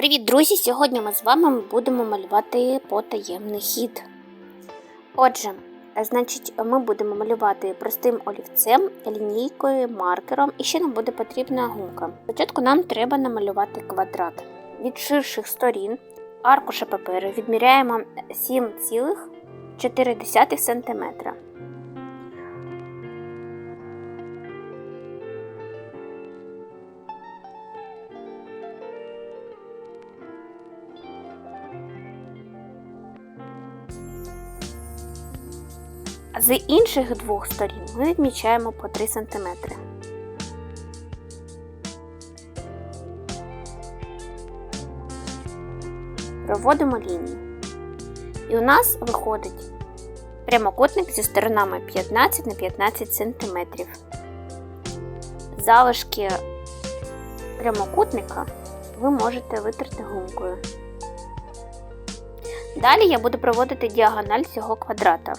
Привіт, друзі! Сьогодні ми з вами будемо малювати потаємний хід. Отже, значить, ми будемо малювати простим олівцем, лінійкою, маркером і ще нам буде потрібна гумка. Спочатку нам треба намалювати квадрат. Від ширших сторін аркуша паперу відміряємо 7,4 см. З інших двох сторін ми відмічаємо по 3 см. Проводимо лінію. І у нас виходить прямокутник зі сторонами 15 на 15 см. Залишки прямокутника ви можете витерти гумкою. Далі я буду проводити діагональ цього квадрата.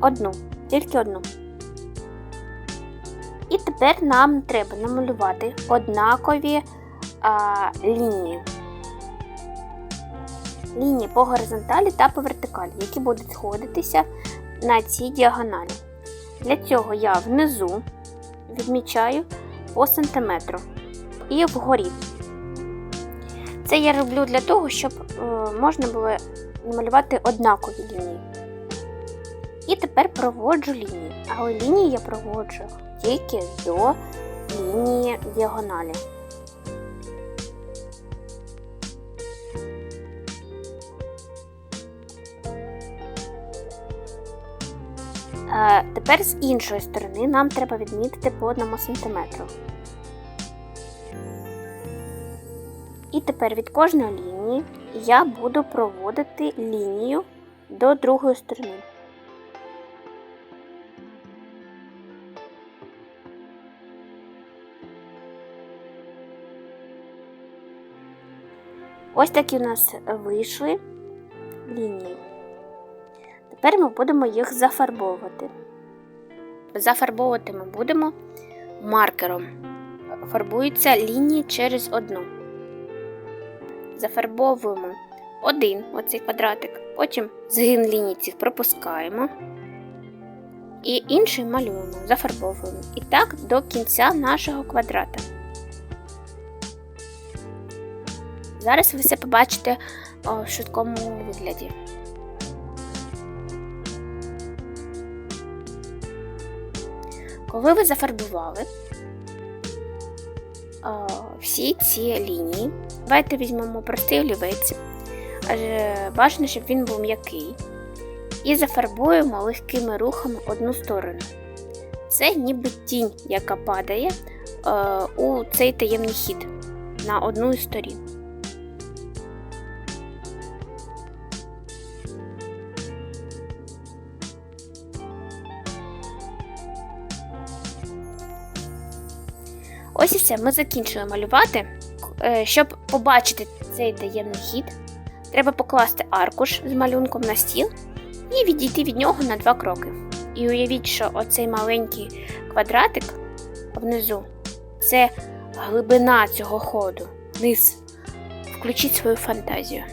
Одну, тільки одну. І тепер нам треба намалювати однакові а, лінії. Лінії по горизонталі та по вертикалі, які будуть сходитися на цій діагоналі. Для цього я внизу відмічаю по сантиметру і вгорі. Це я роблю для того, щоб е, можна було намалювати однакові лінії. І тепер проводжу лінії. Але лінії я проводжу тільки до лінії діагоналі. Е, Тепер з іншої сторони нам треба відмітити по 1 см. І тепер від кожної лінії я буду проводити лінію до другої сторони. Ось такі у нас вийшли лінії. Тепер ми будемо їх зафарбовувати. Зафарбовувати ми будемо маркером. Фарбуються лінії через одну. Зафарбовуємо один оцей квадратик, потім згин ліній цих пропускаємо. І інший малюємо, зафарбовуємо. І так до кінця нашого квадрата. Зараз ви все побачите о, в швидкому вигляді. Коли ви зафарбували о, всі ці лінії, давайте візьмемо простий олівець, адже бажано, щоб він був м'який, і зафарбуємо легкими рухами одну сторону. Це ніби тінь, яка падає е, у цей таємний хід на одну із сторін. Ось і все, ми закінчили малювати. Е, Щоб побачити цей таємний хід, треба покласти аркуш з малюнком на стіл і відійти від нього на два кроки. І уявіть, що оцей маленький квадратик внизу це глибина цього ходу. Низ. Включіть свою фантазію.